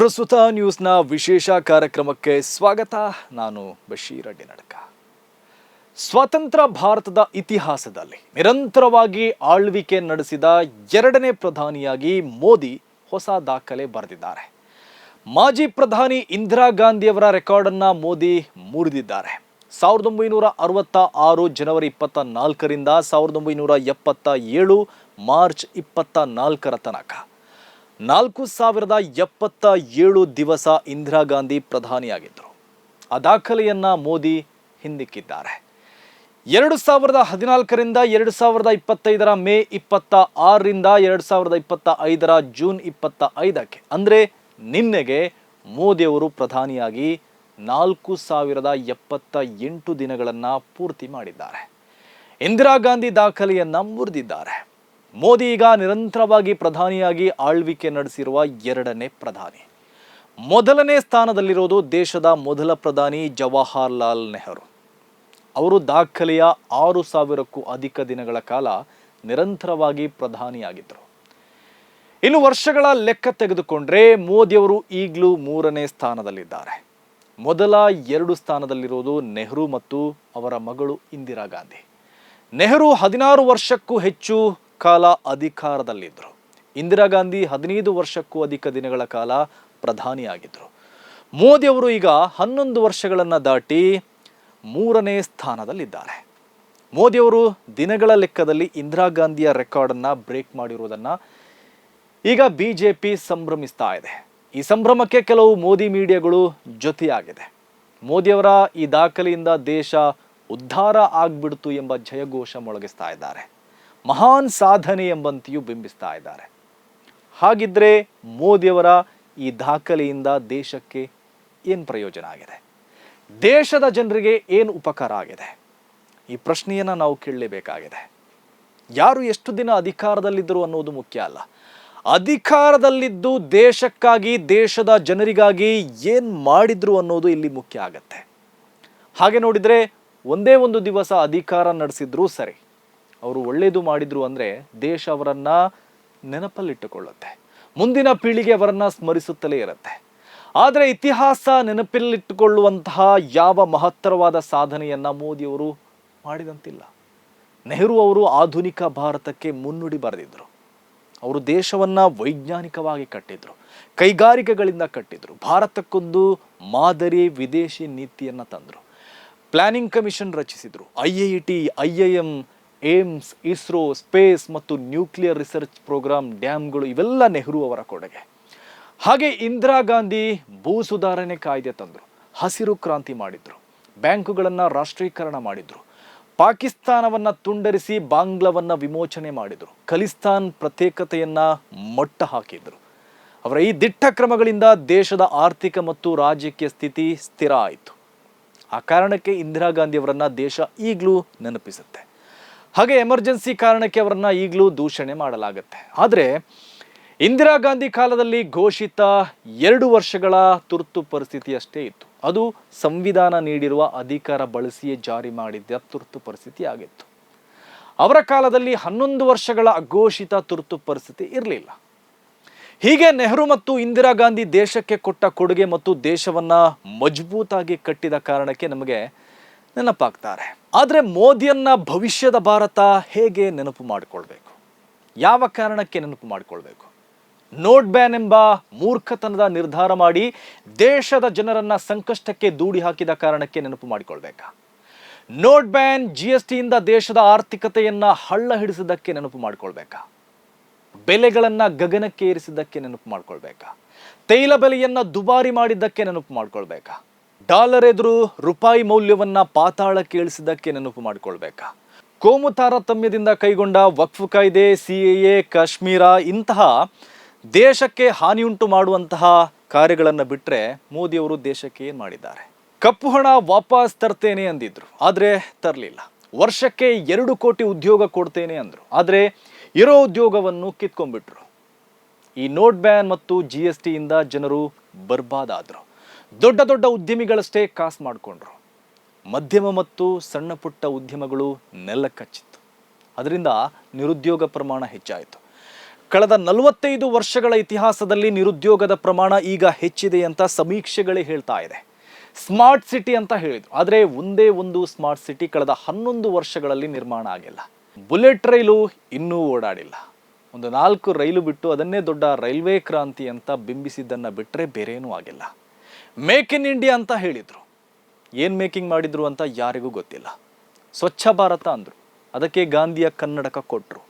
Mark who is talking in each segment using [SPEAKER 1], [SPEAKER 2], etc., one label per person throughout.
[SPEAKER 1] ಪ್ರಸ್ತುತ ನ್ಯೂಸ್ನ ವಿಶೇಷ ಕಾರ್ಯಕ್ರಮಕ್ಕೆ ಸ್ವಾಗತ. ನಾನು ಬಶೀರ್ ಅಡ್ಡಿ ನಡಕ ಸ್ವತಂತ್ರ ಭಾರತದ ಇತಿಹಾಸದಲ್ಲಿ ನಿರಂತರವಾಗಿ ಆಳ್ವಿಕೆ ನಡೆಸಿದ ಎರಡನೇ ಪ್ರಧಾನಿಯಾಗಿ ಮೋದಿ ಹೊಸ ದಾಖಲೆ ಬರೆದಿದ್ದಾರೆ. ಮಾಜಿ ಪ್ರಧಾನಿ ಇಂದಿರಾ ಗಾಂಧಿಯವರ ರೆಕಾರ್ಡನ್ನು ಮೋದಿ ಮುರಿದಿದ್ದಾರೆ. ಸಾವಿರದ ಒಂಬೈನೂರ ಅರವತ್ತ ಆರು ಜನವರಿ ಇಪ್ಪತ್ತ ನಾಲ್ಕರಿಂದ ಸಾವಿರದ ಒಂಬೈನೂರ ಎಪ್ಪತ್ತ ಏಳು ಮಾರ್ಚ್ ಇಪ್ಪತ್ತ ನಾಲ್ಕರ ತನಕ. ನಾಲ್ಕು ಸಾವಿರದ ಎಪ್ಪತ್ತ ಏಳು ದಿವಸ ಇಂದಿರಾ ಗಾಂಧಿ ಪ್ರಧಾನಿಯಾಗಿದ್ದರು. ಆ ದಾಖಲೆಯನ್ನ ಮೋದಿ ಹಿಂದಿಕ್ಕಿದ್ದಾರೆ. ಎರಡು ಸಾವಿರದ ಹದಿನಾಲ್ಕರಿಂದ ಎರಡು ಸಾವಿರದ ಇಪ್ಪತ್ತೈದರ ಮೇ ಇಪ್ಪತ್ತ ಆರರಿಂದ ಎರಡು ಸಾವಿರದ ಇಪ್ಪತ್ತ ಐದರ ಜೂನ್ ಇಪ್ಪತ್ತ ಐದಕ್ಕೆ, ಅಂದರೆ ನಿನ್ನೆಗೆ ಮೋದಿಯವರು ಪ್ರಧಾನಿಯಾಗಿ ನಾಲ್ಕು ಸಾವಿರದ ಎಪ್ಪತ್ತ ಎಂಟು ದಿನಗಳನ್ನು ಪೂರ್ತಿ ಮಾಡಿದ್ದಾರೆ. ಇಂದಿರಾ ಗಾಂಧಿ ದಾಖಲೆಯನ್ನು ಮುರಿದಿದ್ದಾರೆ. ಮೋದಿ ಈಗ ನಿರಂತರವಾಗಿ ಪ್ರಧಾನಿಯಾಗಿ ಆಳ್ವಿಕೆ ನಡೆಸಿರುವ ಎರಡನೇ ಪ್ರಧಾನಿ. ಮೊದಲನೇ ಸ್ಥಾನದಲ್ಲಿರೋದು ದೇಶದ ಮೊದಲ ಪ್ರಧಾನಿ ಜವಾಹರ್ಲಾಲ್ ನೆಹರು. ಅವರು ದಾಖಲೆಯ ಆರು ಸಾವಿರಕ್ಕೂ ಅಧಿಕ ದಿನಗಳ ಕಾಲ ನಿರಂತರವಾಗಿ ಪ್ರಧಾನಿಯಾಗಿದ್ದರು. ಇನ್ನು ವರ್ಷಗಳ ಲೆಕ್ಕ ತೆಗೆದುಕೊಂಡ್ರೆ ಮೋದಿಯವರು ಈಗಲೂ ಮೂರನೇ ಸ್ಥಾನದಲ್ಲಿದ್ದಾರೆ. ಮೊದಲ ಎರಡು ಸ್ಥಾನದಲ್ಲಿರೋದು ನೆಹರು ಮತ್ತು ಅವರ ಮಗಳು ಇಂದಿರಾ ಗಾಂಧಿ. ನೆಹರು ಹದಿನಾರು ವರ್ಷಕ್ಕೂ ಹೆಚ್ಚು ಕಾಲ ಅಧಿಕಾರದಲ್ಲಿದ್ದರು. ಇಂದಿರಾ ಗಾಂಧಿ ಹದಿನೈದು ವರ್ಷಕ್ಕೂ ಅಧಿಕ ದಿನಗಳ ಕಾಲ ಪ್ರಧಾನಿಯಾಗಿದ್ದರು. ಮೋದಿಯವರು ಈಗ ಹನ್ನೊಂದು ವರ್ಷಗಳನ್ನು ದಾಟಿ ಮೂರನೇ ಸ್ಥಾನದಲ್ಲಿದ್ದಾರೆ. ಮೋದಿಯವರು ದಿನಗಳ ಲೆಕ್ಕದಲ್ಲಿ ಇಂದಿರಾ ಗಾಂಧಿಯ ರೆಕಾರ್ಡನ್ನು ಬ್ರೇಕ್ ಮಾಡಿರುವುದನ್ನು ಈಗ ಬಿ ಜೆ ಪಿ ಸಂಭ್ರಮಿಸ್ತಾ ಇದೆ. ಈ ಸಂಭ್ರಮಕ್ಕೆ ಕೆಲವು ಮೋದಿ ಮೀಡಿಯಾಗಳು ಜೊತೆಯಾಗಿದೆ. ಮೋದಿಯವರ ಈ ದಾಖಲೆಯಿಂದ ದೇಶ ಉದ್ಧಾರ ಆಗ್ಬಿಡ್ತು ಎಂಬ ಜಯಘೋಷ ಮೊಳಗಿಸ್ತಾ ಇದ್ದಾರೆ. ಮಹಾನ್ ಸಾಧನೆ ಎಂಬಂತೆಯೂ ಬಿಂಬಿಸ್ತಾ ಇದ್ದಾರೆ. ಹಾಗಿದ್ರೆ ಮೋದಿಯವರ ಈ ದಾಖಲೆಯಿಂದ ದೇಶಕ್ಕೆ ಏನು ಪ್ರಯೋಜನ ಆಗಿದೆ? ದೇಶದ ಜನರಿಗೆ ಏನು ಉಪಕಾರ ಆಗಿದೆ? ಈ ಪ್ರಶ್ನೆಯನ್ನು ನಾವು ಕೇಳಲೇಬೇಕಾಗಿದೆ. ಯಾರು ಎಷ್ಟು ದಿನ ಅಧಿಕಾರದಲ್ಲಿದ್ದರು ಅನ್ನೋದು ಮುಖ್ಯ ಅಲ್ಲ. ಅಧಿಕಾರದಲ್ಲಿದ್ದು ದೇಶಕ್ಕಾಗಿ, ದೇಶದ ಜನರಿಗಾಗಿ ಏನು ಮಾಡಿದ್ರು ಅನ್ನೋದು ಇಲ್ಲಿ ಮುಖ್ಯ ಆಗತ್ತೆ. ಹಾಗೆ ನೋಡಿದರೆ ಒಂದೇ ಒಂದು ದಿವಸ ಅಧಿಕಾರ ನಡೆಸಿದ್ರೂ ಸರಿ. ಅವರು ಒಳ್ಳೆಯದು ಮಾಡಿದ್ರು ಅಂದರೆ ದೇಶ ಅವರನ್ನು ನೆನಪಲ್ಲಿಟ್ಟುಕೊಳ್ಳುತ್ತೆ. ಮುಂದಿನ ಪೀಳಿಗೆ ಅವರನ್ನು ಸ್ಮರಿಸುತ್ತಲೇ ಇರುತ್ತೆ. ಆದರೆ ಇತಿಹಾಸ ನೆನಪಲ್ಲಿಟ್ಟುಕೊಳ್ಳುವಂತಹ ಯಾವ ಮಹತ್ತರವಾದ ಸಾಧನೆಯನ್ನು ಮೋದಿಯವರು ಮಾಡಿದಂತಿಲ್ಲ. ನೆಹರು ಅವರು ಆಧುನಿಕ ಭಾರತಕ್ಕೆ ಮುನ್ನುಡಿ ಬರೆದಿದ್ದರು ಅವರು ದೇಶವನ್ನು ವೈಜ್ಞಾನಿಕವಾಗಿ ಕಟ್ಟಿದ್ರು. ಕೈಗಾರಿಕೆಗಳಿಂದ ಕಟ್ಟಿದ್ರು. ಭಾರತಕ್ಕೊಂದು ಮಾದರಿ ವಿದೇಶಿ ನೀತಿಯನ್ನು ತಂದರು. ಪ್ಲಾನಿಂಗ್ ಕಮಿಷನ್ ರಚಿಸಿದರು. I I T, I I M AIIMS, ISRO, space ಮತ್ತು ನ್ಯೂಕ್ಲಿಯರ್ ರಿಸರ್ಚ್ ಪ್ರೋಗ್ರಾಮ್ ಡ್ಯಾಮ್ಗಳು ಇವೆಲ್ಲ ನೆಹರು ಅವರ ಕೊಡುಗೆ. ಹಾಗೆ ಇಂದಿರಾ ಗಾಂಧಿ ಭೂ ಸುಧಾರಣೆ ಕಾಯ್ದೆ ತಂದರು, ಹಸಿರು ಕ್ರಾಂತಿ ಮಾಡಿದ್ರು, ಬ್ಯಾಂಕುಗಳನ್ನು ರಾಷ್ಟ್ರೀಕರಣ ಮಾಡಿದ್ರು, ಪಾಕಿಸ್ತಾನವನ್ನು ತುಂಡರಿಸಿ ಬಾಂಗ್ಲವನ್ನು ವಿಮೋಚನೆ ಮಾಡಿದರು, ಖಲಿಸ್ತಾನ್ ಪ್ರತ್ಯೇಕತೆಯನ್ನು ಮಟ್ಟ ಹಾಕಿದರು. ಅವರ ಈ ದಿಟ್ಟ ಕ್ರಮಗಳಿಂದ ದೇಶದ ಆರ್ಥಿಕ ಮತ್ತು ರಾಜಕೀಯ ಸ್ಥಿತಿ ಸ್ಥಿರ ಆಯಿತು. ಆ ಕಾರಣಕ್ಕೆ ಇಂದಿರಾ ಗಾಂಧಿಯವರನ್ನು ದೇಶ ಈಗಲೂ ನೆನಪಿಸುತ್ತೆ. ಹಾಗೆ ಎಮರ್ಜೆನ್ಸಿ ಕಾರಣಕ್ಕೆ ಅವರನ್ನ ಈಗಲೂ ದೂಷಣೆ ಮಾಡಲಾಗುತ್ತೆ. ಆದರೆ ಇಂದಿರಾ ಗಾಂಧಿ ಕಾಲದಲ್ಲಿ ಘೋಷಿತ ಎರಡು ವರ್ಷಗಳ ತುರ್ತು ಪರಿಸ್ಥಿತಿ ಅಷ್ಟೇ ಇತ್ತು. ಅದು ಸಂವಿಧಾನ ನೀಡಿರುವ ಅಧಿಕಾರ ಬಳಸಿಯೇ ಜಾರಿ ಮಾಡಿದ್ದ ತುರ್ತು ಪರಿಸ್ಥಿತಿ ಆಗಿತ್ತು. ಅವರ ಕಾಲದಲ್ಲಿ ಹನ್ನೊಂದು ವರ್ಷಗಳ ಅಘೋಷಿತ ತುರ್ತು ಪರಿಸ್ಥಿತಿ ಇರಲಿಲ್ಲ. ಹೀಗೆ ನೆಹರು ಮತ್ತು ಇಂದಿರಾ ಗಾಂಧಿ ದೇಶಕ್ಕೆ ಕೊಟ್ಟ ಕೊಡುಗೆ ಮತ್ತು ದೇಶವನ್ನ ಮಜಬೂತಾಗಿ ಕಟ್ಟಿದ ಕಾರಣಕ್ಕೆ ನಮಗೆ ನೆನಪಾಗ್ತಾರೆ. ಆದರೆ ಮೋದಿಯನ್ನ ಭವಿಷ್ಯದ ಭಾರತ ಹೇಗೆ ನೆನಪು ಮಾಡಿಕೊಳ್ಬೇಕು? ಯಾವ ಕಾರಣಕ್ಕೆ ನೆನಪು ಮಾಡಿಕೊಳ್ಬೇಕು? ನೋಟ್ ಬ್ಯಾನ್ ಎಂಬ ಮೂರ್ಖತನದ ನಿರ್ಧಾರ ಮಾಡಿ ದೇಶದ ಜನರನ್ನ ಸಂಕಷ್ಟಕ್ಕೆ ದೂಡಿ ಹಾಕಿದ ಕಾರಣಕ್ಕೆ ನೆನಪು ಮಾಡಿಕೊಳ್ಬೇಕಾ? ನೋಟ್ ಬ್ಯಾನ್ ಜಿ ಎಸ್ ಟಿಯಿಂದ ದೇಶದ ಆರ್ಥಿಕತೆಯನ್ನ ಹಳ್ಳ ಹಿಡಿಸಿದ್ದಕ್ಕೆ ನೆನಪು ಮಾಡಿಕೊಳ್ಬೇಕಾ? ಬೆಲೆಗಳನ್ನ ಗಗನಕ್ಕೆ ಏರಿಸಿದ್ದಕ್ಕೆ ನೆನಪು ಮಾಡಿಕೊಳ್ಬೇಕಾ? ತೈಲ ಬೆಲೆಯನ್ನ ದುಬಾರಿ ಮಾಡಿದ್ದಕ್ಕೆ ನೆನಪು ಮಾಡ್ಕೊಳ್ಬೇಕಾ? ಡಾಲರ್ ಎದುರು ರೂಪಾಯಿ ಮೌಲ್ಯವನ್ನ ಪಾತಾಳ ಕೇಳಿಸಿದ್ದಕ್ಕೆ ನೆನಪು ಮಾಡಿಕೊಳ್ಬೇಕಾ? ಕೋಮು ತಾರತಮ್ಯದಿಂದ ಕೈಗೊಂಡ ವಕ್ಫ್ ಕಾಯ್ದೆ, ಸಿ ಎ ಕಾಶ್ಮೀರ ಇಂತಹ ದೇಶಕ್ಕೆ ಹಾನಿಯುಂಟು ಮಾಡುವಂತಹ ಕಾರ್ಯಗಳನ್ನು ಬಿಟ್ಟರೆ ಮೋದಿಯವರು ದೇಶಕ್ಕೆ ಏನು ಮಾಡಿದ್ದಾರೆ? ಕಪ್ಪು ಹಣ ವಾಪಸ್ ತರ್ತೇನೆ ಅಂದಿದ್ರು, ಆದರೆ ತರಲಿಲ್ಲ. ವರ್ಷಕ್ಕೆ ಎರಡು ಕೋಟಿ ಉದ್ಯೋಗ ಕೊಡ್ತೇನೆ ಅಂದರು, ಆದರೆ ಇರೋ ಉದ್ಯೋಗವನ್ನು ಕಿತ್ಕೊಂಡ್ಬಿಟ್ರು. ಈ ನೋಟ್ ಬ್ಯಾನ್ ಮತ್ತು ಜಿ ಎಸ್ ಟಿಯಿಂದ ಜನರು ಬರ್ಬಾದಾದರು. ದೊಡ್ಡ ದೊಡ್ಡ ಉದ್ಯಮಿಗಳಷ್ಟೇ ಕಾಸು ಮಾಡಿಕೊಂಡ್ರು. ಮಧ್ಯಮ ಮತ್ತು ಸಣ್ಣ ಪುಟ್ಟ ಉದ್ಯಮಗಳು ನೆಲಕ್ಕಚ್ಚಿತ್ತು ಅದರಿಂದ ನಿರುದ್ಯೋಗ ಪ್ರಮಾಣ ಹೆಚ್ಚಾಯಿತು. ಕಳೆದ ನಲವತ್ತೈದು ವರ್ಷಗಳ ಇತಿಹಾಸದಲ್ಲಿ ನಿರುದ್ಯೋಗದ ಪ್ರಮಾಣ ಈಗ ಹೆಚ್ಚಿದೆ ಅಂತ ಸಮೀಕ್ಷೆಗಳೇ ಹೇಳ್ತಾ ಇದೆ. ಸ್ಮಾರ್ಟ್ ಸಿಟಿ ಅಂತ ಹೇಳಿದ್ರು. ಆದರೆ ಒಂದೇ ಒಂದು ಸ್ಮಾರ್ಟ್ ಸಿಟಿ ಕಳೆದ ಹನ್ನೊಂದು ವರ್ಷಗಳಲ್ಲಿ ನಿರ್ಮಾಣ ಆಗಿಲ್ಲ. ಬುಲೆಟ್ ರೈಲು ಇನ್ನೂ ಓಡಾಡಿಲ್ಲ. ಒಂದು ನಾಲ್ಕು ರೈಲು ಬಿಟ್ಟು ಅದನ್ನೇ ದೊಡ್ಡ ರೈಲ್ವೆ ಕ್ರಾಂತಿ ಅಂತ ಬಿಂಬಿಸಿದ್ದನ್ನು ಬಿಟ್ಟರೆ ಬೇರೇನೂ ಆಗಿಲ್ಲ. ಮೇಕ್ ಇನ್ ಇಂಡಿಯಾ ಅಂತ ಹೇಳಿದರು. ಏನು ಮೇಕಿಂಗ್ ಮಾಡಿದರು ಅಂತ ಯಾರಿಗೂ ಗೊತ್ತಿಲ್ಲ. ಸ್ವಚ್ಛ ಭಾರತ ಅಂದರು. ಅದಕ್ಕೆ ಗಾಂಧಿಯ ಕನ್ನಡಕ ಕೊಟ್ಟರು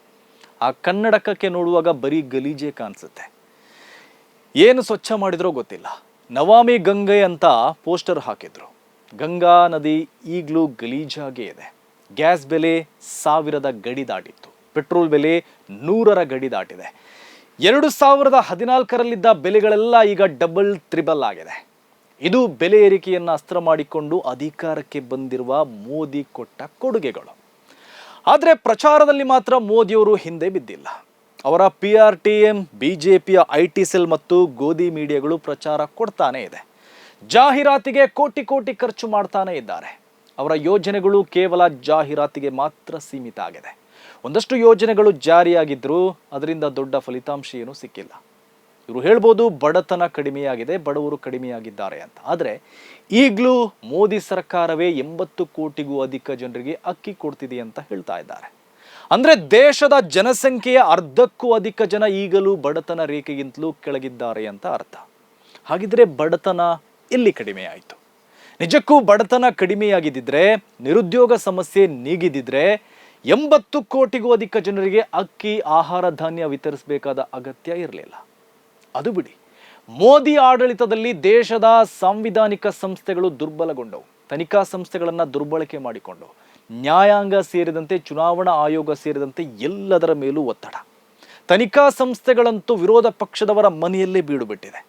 [SPEAKER 1] ಆ ಕನ್ನಡಕಕ್ಕೆ ನೋಡುವಾಗ ಬರೀ ಗಲೀಜೆ ಕಾಣಿಸುತ್ತೆ. ಏನು ಸ್ವಚ್ಛ ಮಾಡಿದ್ರೋ ಗೊತ್ತಿಲ್ಲ. ನವಾಮಿ ಗಂಗೆ ಅಂತ ಪೋಸ್ಟರ್ ಹಾಕಿದ್ರು. ಗಂಗಾ ನದಿ ಈಗಲೂ ಗಲೀಜಾಗೇ ಇದೆ. ಗ್ಯಾಸ್ ಬೆಲೆ ಸಾವಿರದ ಗಡಿ ದಾಟಿತ್ತು. ಪೆಟ್ರೋಲ್ ಬೆಲೆ ನೂರರ ಗಡಿ ದಾಟಿದೆ. ಎರಡು ಸಾವಿರದ ಹದಿನಾಲ್ಕರಲ್ಲಿದ್ದ ಬೆಲೆಗಳೆಲ್ಲ ಈಗ ಡಬಲ್, ತ್ರಿಬಲ್ ಆಗಿದೆ. ಇದು ಬೆಲೆ ಏರಿಕೆಯನ್ನು ಅಸ್ತ್ರ ಮಾಡಿಕೊಂಡು ಅಧಿಕಾರಕ್ಕೆ ಬಂದಿರುವ ಮೋದಿ ಕೊಟ್ಟ ಕೊಡುಗೆಗಳು. ಆದರೆ ಪ್ರಚಾರದಲ್ಲಿ ಮಾತ್ರ ಮೋದಿಯವರು ಹಿಂದೆ ಬಿದ್ದಿಲ್ಲ. ಅವರ P R T M B J ಪಿಯ ಐ ಟಿ ಸೆಲ್ ಮತ್ತು ಗೋಧಿ ಮೀಡಿಯಾಗಳು ಪ್ರಚಾರ ಕೊಡ್ತಾನೇ ಇದೆ. ಜಾಹೀರಾತಿಗೆ ಕೋಟಿ ಕೋಟಿ ಖರ್ಚು ಮಾಡ್ತಾನೆ ಇದ್ದಾರೆ. ಅವರ ಯೋಜನೆಗಳು ಕೇವಲ ಜಾಹೀರಾತಿಗೆ ಮಾತ್ರ ಸೀಮಿತ ಆಗಿದೆ. ಒಂದಷ್ಟು ಯೋಜನೆಗಳು ಜಾರಿಯಾಗಿದ್ದರೂ ಅದರಿಂದ ದೊಡ್ಡ ಫಲಿತಾಂಶ ಏನೂ ಸಿಕ್ಕಿಲ್ಲ. ಇವರು ಹೇಳ್ಬೋದು ಬಡತನ ಕಡಿಮೆಯಾಗಿದೆ, ಬಡವರು ಕಡಿಮೆಯಾಗಿದ್ದಾರೆ ಅಂತ. ಆದರೆ ಈಗಲೂ ಮೋದಿ ಸರ್ಕಾರವೇ ಎಂಬತ್ತು ಕೋಟಿಗೂ ಅಧಿಕ ಜನರಿಗೆ ಅಕ್ಕಿ ಕೊಡ್ತಿದೆ ಅಂತ ಹೇಳ್ತಾ ಇದ್ದಾರೆ. ಅಂದ್ರೆ ದೇಶದ ಜನಸಂಖ್ಯೆಯ ಅರ್ಧಕ್ಕೂ ಅಧಿಕ ಜನ ಈಗಲೂ ಬಡತನ ರೇಖೆಗಿಂತಲೂ ಕೆಳಗಿದ್ದಾರೆ ಅಂತ ಅರ್ಥ. ಹಾಗಿದ್ರೆ ಬಡತನ ಎಲ್ಲಿ ಕಡಿಮೆ ಆಯಿತು? ನಿಜಕ್ಕೂ ಬಡತನ ಕಡಿಮೆಯಾಗಿದ್ದಿದ್ರೆ, ನಿರುದ್ಯೋಗ ಸಮಸ್ಯೆ ನೀಗಿದಿದ್ರೆ ಎಂಬತ್ತು ಕೋಟಿಗೂ ಅಧಿಕ ಜನರಿಗೆ ಅಕ್ಕಿ, ಆಹಾರ, ಧಾನ್ಯ ವಿತರಿಸಬೇಕಾದ ಅಗತ್ಯ ಇರಲಿಲ್ಲ. ಅದು ಬಿಡಿ. ಮೋದಿ ಆಡಳಿತದಲ್ಲಿ ದೇಶದ ಸಾಂವಿಧಾನಿಕ ಸಂಸ್ಥೆಗಳು ದುರ್ಬಲಗೊಂಡವು. ತನಿಖಾ ಸಂಸ್ಥೆಗಳನ್ನು ದುರ್ಬಳಕೆ ಮಾಡಿಕೊಂಡು ನ್ಯಾಯಾಂಗ ಸೇರಿದಂತೆ ಚುನಾವಣಾ ಆಯೋಗ ಸೇರಿದಂತೆ ಎಲ್ಲದರ ಮೇಲೂ ಒತ್ತಡ. ತನಿಖಾ ಸಂಸ್ಥೆಗಳಂತೂ ವಿರೋಧ ಪಕ್ಷದವರ ಮನೆಯಲ್ಲೇ ಬೀಡುಬಿಟ್ಟಿದೆ.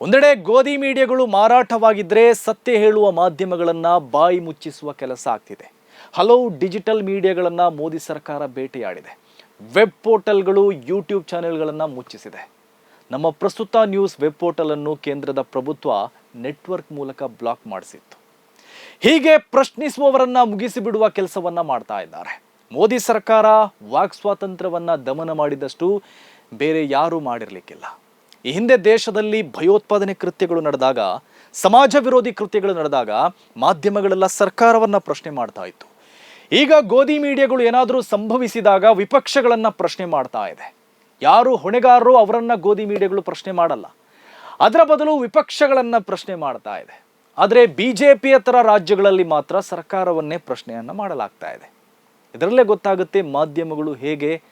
[SPEAKER 1] ಒಂದೆಡೆ ಗೋಧಿ ಮೀಡಿಯಾಗಳು ಮಾರಾಟವಾಗಿದ್ದರೆ ಸತ್ಯ ಹೇಳುವ ಮಾಧ್ಯಮಗಳನ್ನು ಬಾಯಿ ಮುಚ್ಚಿಸುವ ಕೆಲಸ ಆಗ್ತಿದೆ. ಹಲವು ಡಿಜಿಟಲ್ ಮೀಡಿಯಾಗಳನ್ನು ಮೋದಿ ಸರ್ಕಾರ ಬೇಟೆಯಾಡಿದೆ. ವೆಬ್ ಪೋರ್ಟಲ್ಗಳು, ಯೂಟ್ಯೂಬ್ ಚಾನೆಲ್ಗಳನ್ನು ಮುಚ್ಚಿಸಿದೆ. ನಮ್ಮ ಪ್ರಸ್ತುತ ನ್ಯೂಸ್ ವೆಬ್ ಪೋರ್ಟಲನ್ನು ಕೇಂದ್ರದ ಪ್ರಭುತ್ವ ನೆಟ್ವರ್ಕ್ ಮೂಲಕ ಬ್ಲಾಕ್ ಮಾಡಿಸಿತ್ತು. ಹೀಗೆ ಪ್ರಶ್ನಿಸುವವರನ್ನ ಮುಗಿಸಿಬಿಡುವ ಕೆಲಸವನ್ನ ಮಾಡ್ತಾ ಇದ್ದಾರೆ. ಮೋದಿ ಸರ್ಕಾರ ವಾಕ್ ಸ್ವಾತಂತ್ರ್ಯವನ್ನ ದಮನ ಮಾಡಿದಷ್ಟು ಬೇರೆ ಯಾರೂ ಮಾಡಿರಲಿಕ್ಕಿಲ್ಲ. ಈ ಹಿಂದೆ ದೇಶದಲ್ಲಿ ಭಯೋತ್ಪಾದನೆ ಕೃತ್ಯಗಳು ನಡೆದಾಗ, ಸಮಾಜ ವಿರೋಧಿ ಕೃತ್ಯಗಳು ನಡೆದಾಗ ಮಾಧ್ಯಮಗಳೆಲ್ಲ ಸರ್ಕಾರವನ್ನ ಪ್ರಶ್ನೆ ಮಾಡ್ತಾ ಇತ್ತು. ಈಗ ಗೋಧಿ ಮೀಡಿಯಾಗಳು ಏನಾದರೂ ಸಂಭವಿಸಿದಾಗ ವಿಪಕ್ಷಗಳನ್ನ ಪ್ರಶ್ನೆ ಮಾಡ್ತಾ ಇದೆ. ಯಾರು ಹೊಣೆಗಾರರು ಅವರನ್ನ ಗೋಧಿ ಮೀಡಿಯಾಗಳು ಪ್ರಶ್ನೆ ಮಾಡಲ್ಲ. ಅದರ ಬದಲು ವಿಪಕ್ಷಗಳನ್ನ ಪ್ರಶ್ನೆ ಮಾಡ್ತಾ ಇದೆ. ಆದರೆ ಬಿ ಜೆ ರಾಜ್ಯಗಳಲ್ಲಿ ಮಾತ್ರ ಸರ್ಕಾರವನ್ನೇ ಪ್ರಶ್ನೆಯನ್ನ ಮಾಡಲಾಗ್ತಾ ಇದೆ. ಇದರಲ್ಲೇ ಗೊತ್ತಾಗುತ್ತೆ ಮಾಧ್ಯಮಗಳು ಹೇಗೆ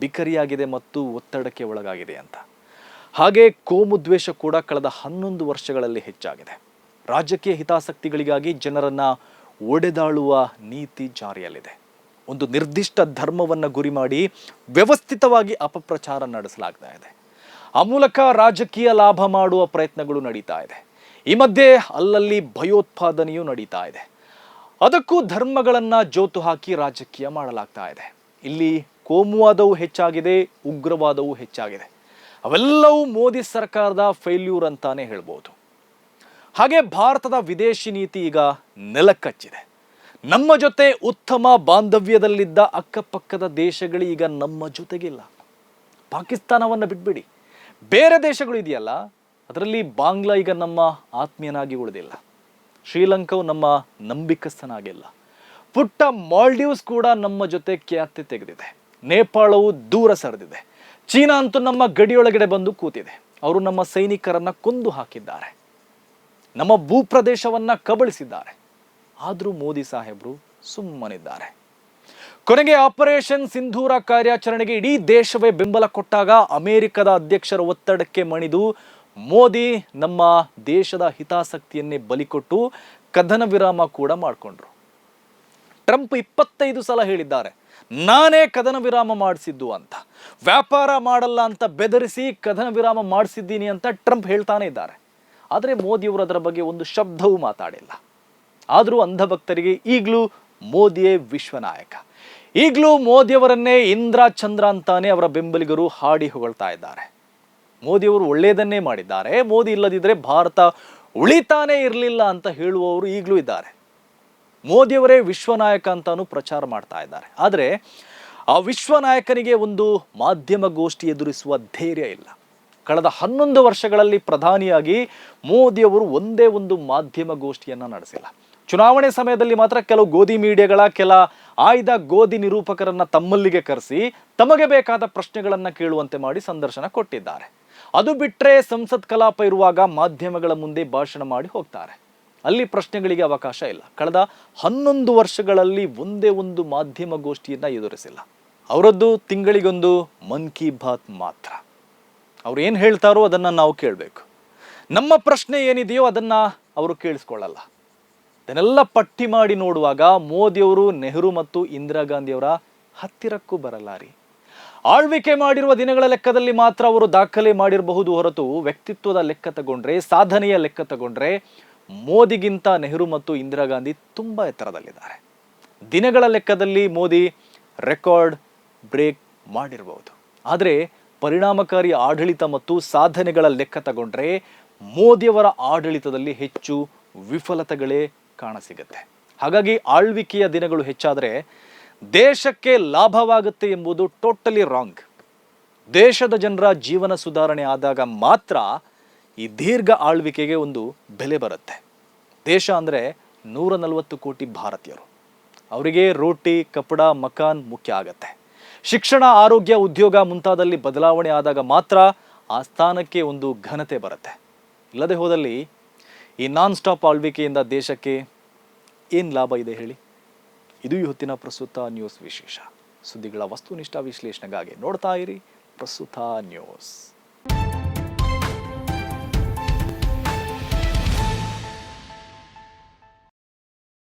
[SPEAKER 1] ಬಿಕರಿಯಾಗಿದೆ ಮತ್ತು ಒತ್ತಡಕ್ಕೆ ಒಳಗಾಗಿದೆ ಅಂತ. ಹಾಗೆ ಕೋಮುದ್ವೇಷ ಕೂಡ ಕಳೆದ ಹನ್ನೊಂದು ವರ್ಷಗಳಲ್ಲಿ ಹೆಚ್ಚಾಗಿದೆ. ರಾಜಕೀಯ ಹಿತಾಸಕ್ತಿಗಳಿಗಾಗಿ ಜನರನ್ನ ಒಡೆದಾಳುವ ನೀತಿ ಜಾರಿಯಲ್ಲಿದೆ. ಒಂದು ನಿರ್ದಿಷ್ಟ ಧರ್ಮವನ್ನು ಗುರಿ ಮಾಡಿ ವ್ಯವಸ್ಥಿತವಾಗಿ ಅಪಪ್ರಚಾರ ನಡೆಸಲಾಗ್ತಾ ಇದೆ. ಆ ಮೂಲಕ ರಾಜಕೀಯ ಲಾಭ ಮಾಡುವ ಪ್ರಯತ್ನಗಳು ನಡೀತಾ ಇದೆ. ಈ ಮಧ್ಯೆ ಅಲ್ಲಲ್ಲಿ ಭಯೋತ್ಪಾದನೆಯೂ ನಡೀತಾ ಇದೆ. ಅದಕ್ಕೂ ಧರ್ಮಗಳನ್ನು ಜೋತು ಹಾಕಿ ರಾಜಕೀಯ ಮಾಡಲಾಗ್ತಾ ಇದೆ. ಇಲ್ಲಿ ಕೋಮುವಾದವು ಹೆಚ್ಚಾಗಿದೆ, ಉಗ್ರವಾದವು ಹೆಚ್ಚಾಗಿದೆ. ಅವೆಲ್ಲವೂ ಮೋದಿ ಸರ್ಕಾರದ ಫೇಲ್ಯೂರ್ ಅಂತಾನೆ ಹೇಳ್ಬೋದು. ಹಾಗೆ ಭಾರತದ ವಿದೇಶಿ ನೀತಿ ಈಗ ನೆಲಕ್ಕಚ್ಚಿದೆ ನಮ್ಮ ಜೊತೆ ಉತ್ತಮ ಬಾಂಧವ್ಯದಲ್ಲಿದ್ದ ಅಕ್ಕಪಕ್ಕದ ದೇಶಗಳು ಈಗ ನಮ್ಮ ಜೊತೆಗಿಲ್ಲ. ಪಾಕಿಸ್ತಾನವನ್ನು ಬಿಟ್ಬಿಡಿ. ಬೇರೆ ದೇಶಗಳು ಇದೆಯಲ್ಲ, ಅದರಲ್ಲಿ ಬಾಂಗ್ಲಾ ಈಗ ನಮ್ಮ ಆತ್ಮೀಯನಾಗಿ ಉಳಿದಿಲ್ಲ. ಶ್ರೀಲಂಕಾವು ನಮ್ಮ ನಂಬಿಕಸ್ಥನಾಗಿಲ್ಲ. ಪುಟ್ಟ ಮಾಲ್ಡೀವ್ಸ್ ಕೂಡ ನಮ್ಮ ಜೊತೆ ಖ್ಯಾತಿ ತೆಗೆದಿದೆ. ನೇಪಾಳವು ದೂರ ಸರಿದಿದೆ. ಚೀನಾ ಅಂತೂ ನಮ್ಮ ಗಡಿಯೊಳಗಡೆ ಬಂದು ಕೂತಿದೆ. ಅವರು ನಮ್ಮ ಸೈನಿಕರನ್ನ ಕೊಂದು ಹಾಕಿದ್ದಾರೆ. ನಮ್ಮ ಭೂಪ್ರದೇಶವನ್ನ ಕಬಳಿಸಿದ್ದಾರೆ. ಆದರೂ ಮೋದಿ ಸಾಹೇಬರು ಸುಮ್ಮನಿದ್ದಾರೆ. ಕೊನೆಗೆ ಆಪರೇಷನ್ ಸಿಂಧೂರ ಕಾರ್ಯಾಚರಣೆಗೆ ಇಡೀ ದೇಶವೇ ಬೆಂಬಲ ಕೊಟ್ಟಾಗ ಅಮೆರಿಕದ ಅಧ್ಯಕ್ಷರ ಒತ್ತಡಕ್ಕೆ ಮಣಿದು ಮೋದಿ ನಮ್ಮ ದೇಶದ ಹಿತಾಸಕ್ತಿಯನ್ನೇ ಬಲಿಕೊಟ್ಟು ಕದನ ವಿರಾಮ ಕೂಡ ಮಾಡಿಕೊಂಡ್ರು. ಟ್ರಂಪ್ ಇಪ್ಪತ್ತೈದು ಸಲ ಹೇಳಿದ್ದಾರೆ, ನಾನೇ ಕದನ ವಿರಾಮ ಮಾಡಿಸಿದ್ದು ಅಂತ. ವ್ಯಾಪಾರ ಮಾಡಲ್ಲ ಅಂತ ಬೆದರಿಸಿ ಕದನ ವಿರಾಮ ಮಾಡಿಸಿದ್ದೀನಿ ಅಂತ ಟ್ರಂಪ್ ಹೇಳ್ತಾನೆ ಇದ್ದಾರೆ. ಆದರೆ ಮೋದಿಯವರು ಅದರ ಬಗ್ಗೆ ಒಂದು ಶಬ್ದವೂ ಮಾತಾಡಿಲ್ಲ. ಆದರೂ ಅಂಧಭಕ್ತರಿಗೆ ಈಗಲೂ ಮೋದಿಯೇ ವಿಶ್ವನಾಯಕ. ಈಗಲೂ ಮೋದಿಯವರನ್ನೇ ಇಂದ್ರ ಚಂದ್ರ ಅಂತಾನೆ ಅವರ ಬೆಂಬಲಿಗರು ಹಾಡಿ ಹೊಗಳ್ತಾ ಇದ್ದಾರೆ. ಮೋದಿಯವರು ಒಳ್ಳೆಯದನ್ನೇ ಮಾಡಿದ್ದಾರೆ. ಮೋದಿ ಇಲ್ಲದಿದ್ದರೆ ಭಾರತ ಉಳಿತಾನೇ ಇರಲಿಲ್ಲ ಅಂತ ಹೇಳುವವರು ಈಗಲೂ ಇದ್ದಾರೆ. ಮೋದಿಯವರೇ ವಿಶ್ವನಾಯಕ ಅಂತಾನು ಪ್ರಚಾರ ಮಾಡ್ತಾ ಇದ್ದಾರೆ. ಆದರೆ ಆ ವಿಶ್ವನಾಯಕನಿಗೆ ಒಂದು ಮಾಧ್ಯಮ ಗೋಷ್ಠಿ ಎದುರಿಸುವ ಧೈರ್ಯ ಇಲ್ಲ. ಕಳೆದ ಹನ್ನೊಂದು ವರ್ಷಗಳಲ್ಲಿ ಪ್ರಧಾನಿಯಾಗಿ ಮೋದಿಯವರು ಒಂದೇ ಒಂದು ಮಾಧ್ಯಮ ಗೋಷ್ಠಿಯನ್ನ ನಡೆಸಿಲ್ಲ. ಚುನಾವಣೆ ಸಮಯದಲ್ಲಿ ಮಾತ್ರ ಕೆಲವು ಗೋಧಿ ಮೀಡಿಯಾಗಳ ಕೆಲ ಆಯ್ದ ಗೋಧಿ ನಿರೂಪಕರನ್ನ ತಮ್ಮಲ್ಲಿಗೆ ಕರೆಸಿ ತಮಗೆ ಬೇಕಾದ ಪ್ರಶ್ನೆಗಳನ್ನ ಕೇಳುವಂತೆ ಮಾಡಿ ಸಂದರ್ಶನ ಕೊಟ್ಟಿದ್ದಾರೆ. ಅದು ಬಿಟ್ಟರೆ ಸಂಸತ್ ಕಲಾಪ ಇರುವಾಗ ಮಾಧ್ಯಮಗಳ ಮುಂದೆ ಭಾಷಣ ಮಾಡಿ ಹೋಗ್ತಾರೆ. ಅಲ್ಲಿ ಪ್ರಶ್ನೆಗಳಿಗೆ ಅವಕಾಶ ಇಲ್ಲ. ಕಳೆದ ಹನ್ನೊಂದು ವರ್ಷಗಳಲ್ಲಿ ಒಂದೇ ಒಂದು ಮಾಧ್ಯಮ ಗೋಷ್ಠಿಯನ್ನ ಎದುರಿಸಿಲ್ಲ. ಅವರದ್ದು ತಿಂಗಳಿಗೊಂದು ಮನ್ ಕಿ ಬಾತ್ ಮಾತ್ರ. ಅವ್ರು ಏನು ಹೇಳ್ತಾರೋ ಅದನ್ನ ನಾವು ಕೇಳಬೇಕು. ನಮ್ಮ ಪ್ರಶ್ನೆ ಏನಿದೆಯೋ ಅದನ್ನ ಅವರು ಕೇಳಿಸ್ಕೊಳ್ಳಲ್ಲ. ಇದನ್ನೆಲ್ಲ ಪಟ್ಟಿ ಮಾಡಿ ನೋಡುವಾಗ ಮೋದಿಯವರು ನೆಹರು ಮತ್ತು ಇಂದಿರಾ ಗಾಂಧಿಯವರ ಹತ್ತಿರಕ್ಕೂ ಬರಲಾರಿ. ಆಳ್ವಿಕೆ ಮಾಡಿರುವ ದಿನಗಳ ಲೆಕ್ಕದಲ್ಲಿ ಮಾತ್ರ ಅವರು ದಾಖಲೆ ಮಾಡಿರಬಹುದು ಹೊರತು ವ್ಯಕ್ತಿತ್ವದ ಲೆಕ್ಕ ತಗೊಂಡ್ರೆ, ಸಾಧನೆಯ ಲೆಕ್ಕ ತಗೊಂಡ್ರೆ ಮೋದಿಗಿಂತ ನೆಹರು ಮತ್ತು ಇಂದಿರಾ ಗಾಂಧಿ ತುಂಬ ಎತ್ತರದಲ್ಲಿದ್ದಾರೆ. ದಿನಗಳ ಲೆಕ್ಕದಲ್ಲಿ ಮೋದಿ ರೆಕಾರ್ಡ್ ಬ್ರೇಕ್ ಮಾಡಿರಬಹುದು. ಆದರೆ ಪರಿಣಾಮಕಾರಿ ಆಡಳಿತ ಮತ್ತು ಸಾಧನೆಗಳ ಲೆಕ್ಕ ತಗೊಂಡ್ರೆ ಮೋದಿಯವರ ಆಡಳಿತದಲ್ಲಿ ಹೆಚ್ಚು ವಿಫಲತೆಗಳೇ ಕಾಣಸಿಗುತ್ತೆ ಹಾಗಾಗಿ ಆಳ್ವಿಕೆಯ ದಿನಗಳು ಹೆಚ್ಚಾದರೆ ದೇಶಕ್ಕೆ ಲಾಭವಾಗುತ್ತೆ ಎಂಬುದು ಟೋಟಲಿ ರಾಂಗ್. ದೇಶದ ಜನರ ಜೀವನ ಸುಧಾರಣೆ ಆದಾಗ ಮಾತ್ರ ಈ ದೀರ್ಘ ಆಳ್ವಿಕೆಗೆ ಒಂದು ಬೆಲೆ ಬರುತ್ತೆ. ದೇಶ ಅಂದರೆ ನೂರ ನಲವತ್ತು ಕೋಟಿ ಭಾರತೀಯರು. ಅವರಿಗೆ ರೋಟಿ, ಕಪಡ, ಮಕಾನ್ ಮುಖ್ಯ ಆಗತ್ತೆ. ಶಿಕ್ಷಣ, ಆರೋಗ್ಯ, ಉದ್ಯೋಗ ಮುಂತಾದಲ್ಲಿ ಬದಲಾವಣೆ ಆದಾಗ ಮಾತ್ರ ಆ ಸ್ಥಾನಕ್ಕೆ ಒಂದು ಘನತೆ ಬರುತ್ತೆ. ಇಲ್ಲದೆ ಹೋದಲ್ಲಿ ಈ ನಾನ್ ಸ್ಟಾಪ್ ಆಳ್ವಿಕೆಯಿಂದ ದೇಶಕ್ಕೆ ಏನು ಲಾಭ ಇದೆ ಹೇಳಿ? ಇದು ಈ ಹೊತ್ತಿನ ಪ್ರಸ್ತುತ ನ್ಯೂಸ್ ವಿಶೇಷ. ಸುದ್ದಿಗಳ ವಸ್ತುನಿಷ್ಠ ವಿಶ್ಲೇಷಣೆಗಾಗಿ ನೋಡ್ತಾ ಇರಿ ಪ್ರಸ್ತುತ ನ್ಯೂಸ್.